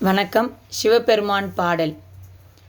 வணக்கம். சிவபெருமான் பாடல்.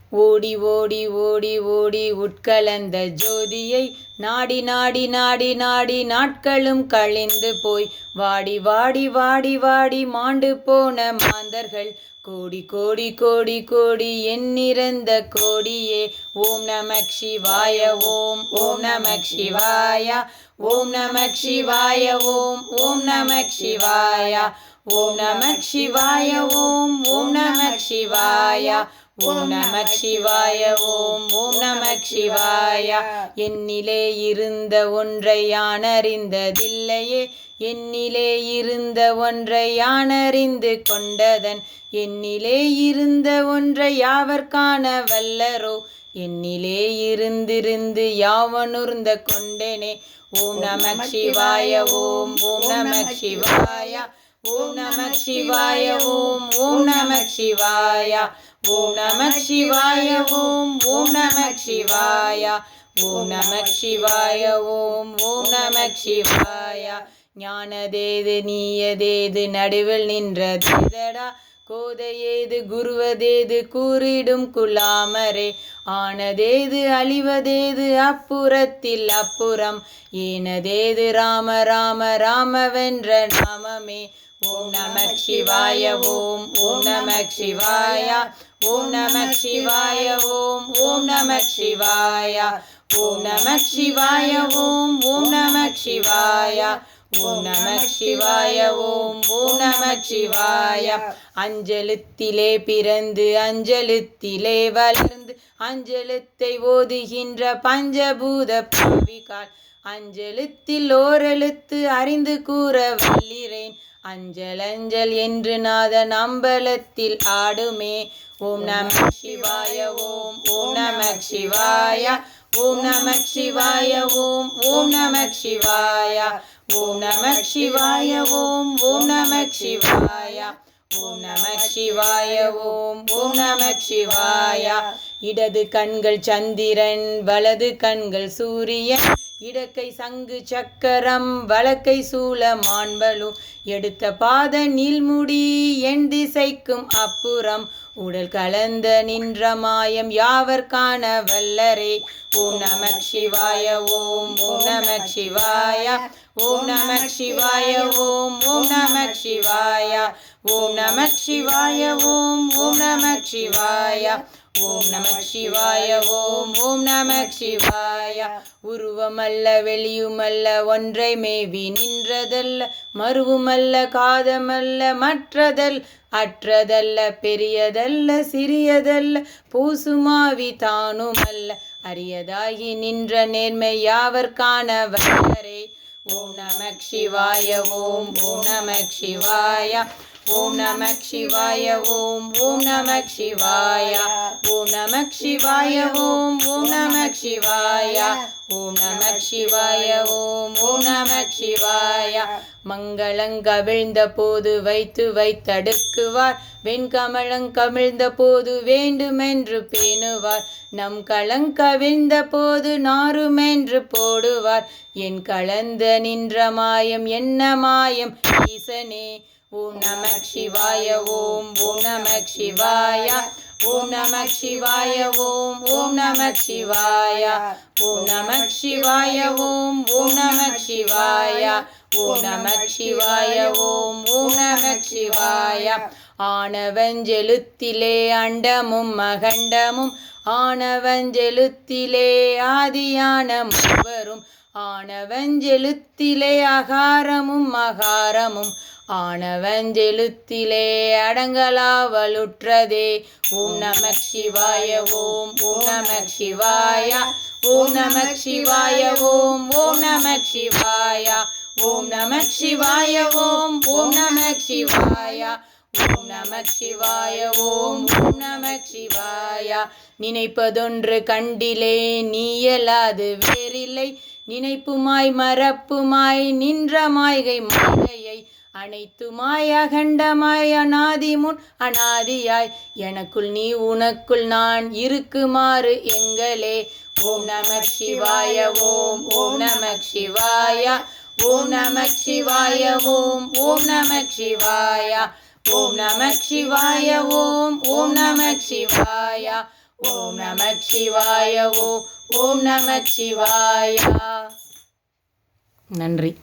ஓடி ஓடி ஓடி ஓடி உட்கலந்த ஜோதியை நாடி நாடி நாடி நாடி நாட்களும் கழிந்து போய் வாடி வாடி வாடி வாடி மாண்டு போன மாந்தர்கள். கோடி கோடி கோடி கோடி எண்ணிறந்த கோடியே. ஓம் நமக் சிவாய ஓம் ஓம் நமக் சிவாயா ஓம் நமக் சிவாய ஓம் ஓம் நமக் சிவாயா. ஓம் நம சிவாய ஓம் ஓம் நம சிவாய ஓம் நம சிவாய ஓம் ஓம் நம சிவாய. என்னிலே இருந்த ஒன்றை யான் அறிந்ததில்லையே என்னிலே இருந்த ஒன்றை யான் அறிந்து கொண்டதன் என்னிலே இருந்த ஒன்றை யாவர் காண வல்லரோ என்னிலே இருந்திருந்து யாவனுர்ந்த கொண்டேனே. ஓம் நம சிவாய ஓம் ஓம் நமக் சிவாயா. ஓம் நம சிவாய ஓம் ஓம் நம சிவாய ஓம் நம சிவாய ஓம் ஓம் நம சிவாய ஓம் நம சிவாய ஓம் ஓம் நம சிவாய. ஞானதேது நீயதேது நடுவில் நின்றதேதடா கோதையேது குருவதேது கூறிடும் குலாமரே ஆனதேது அழிவதேது அப்புறத்தில் அப்புறம் ஏனதேது ராம ராம ராமவென்ற நாமமே. ஓம் நம சிவாய ஓம் ஓம் நம சிவாய ஓம் நம சிவாய ஓம் ஓம் நம சிவாய. ஓம் நம சிவாய ஓம் ஓம் நம சிவாயா. ஓம் நம சிவாய ஓம் ஓம் நம சிவாய. அஞ்சலுத்திலே பிறந்து அஞ்சலுத்திலே வளர்ந்து அஞ்சலுத்தை ஓதுகின்ற பஞ்சபூத பாவிகால் அஞ்செழுத்தில் ஓரெழுத்து அறிந்து கூற வல்லிறேன். அஞ்சல் அஞ்சல் என்று நாதன் அம்பலத்தில் ஆடுமே. ஓம் நம சிவாய ஓம் ஓம் நம சிவாய. ஓம் நம சிவாய ஓம் ஓம் நம சிவாய ஓம் நம சிவாய ஓம் ஓம் நம சிவாய ஓம் நம சிவாய ஓம் ஓம் நம சிவாய. இடது கண்கள் சந்திரன் வலது கண்கள் சூரியன். இடக்கை சங்கு சக்கரம் வழக்கை சூழ மாண்பலு எடுத்த பாத நீள்முடி என் திசைக்கும் அப்புறம் உடல் கலந்த நின்ற மாயம் யாவர் காண வல்லரே? ஓம் நமக் சிவாய ஓம் ஓம் நமக் சிவாய ஓம் நமக் சிவாய ஓம் ஓம் நமக் சிவாய ஓம் நமக் சிவாய ஓம் ஓம் நமக் சிவாய. ஓம் நமக் சிவாய ஓம் ஓம் நமக் சிவாய. உருவமல்ல வெளியுமல்ல ஒன்றை மேவி நின்றதல்ல மருவுமல்ல காதமல்ல மற்றதல் அற்றதல்ல பெரியதல்ல சிறியதல்ல பூசுமாவி தானுமல்ல அரியதாகி நின்ற நேர்மை யாவர் காண வல்லரே ஓம் நமக் சிவாய ஓம் ஓம் நமக் சிவாய. ஓம் நம சிவாய ஓம் ஓம் நம சிவாய ஓம் நம சிவாய ஓம் ஓம் நம சிவாய ஓம் நம சிவாய ஓம் ஓம் நம சிவாய. மங்களங்கவிழ்ந்த போது வைத்து வைத்தடுக்குவார் வெண்கமலங்கமிழ்ந்த போது வேண்டுமென்று பேணுவார். நம் கலங்கவிழ்ந்த போது நாருமென்று போடுவார். என் கலந்த நின்ற மாயம் என்ன மாயம்? ஈசனே ஓம் நம சிவாய ஓம் ஓம் நம சிவாய ஓம் நம சிவாய ஓம் ஓம் நம சிவாய ஓம் நம சிவாய ஓம் ஓம் நம சிவாய ஓம் நம சிவாய ஓம் ஓம் நம சிவாய ஆணவஞ்செழுத்திலே அண்டமும் மகண்டமும் ஆணவஞ்செழுத்திலே ஆதியான மூவரும் ஆணவஞ்செழுத்திலே அகாரமும் மகாரமும் ஆனவஞ்செழுத்திலே அடங்கலாவலுற்றதே. ஓம் நம சிவாய ஓம் ஓம் நம சிவாய ஓம் நமக் சிவாய ஓம் ஓம் நம சிவாய ஓம் நம சிவாய ஓம் ஓம் நமக் சிவாய ஓம் நம சிவாய ஓம் ஓம் நம சிவாய. நினைப்பதொன்று கண்டிலே நீயலாது வேறில்லை. நினைப்புமாய் மறப்புமாய் நின்ற மாய்கை மாயையை அனைத்துமாய் அகண்டமாய் அனாதி முன் அனாதியாய். எனக்குள் நீ உனக்குள் நான் இருக்குமாறு எங்களே. ஓம் நம சிவாய ஓம் ஓம் நமக் சிவாய. ஓம் நம சிவாய ஓம் ஓம் நம சிவாய. ஓம் நம சிவாய ஓம் ஓம் நம சிவாய. ஓம் நம சிவாய ஓம் ஓம் நம சிவாய. நன்றி.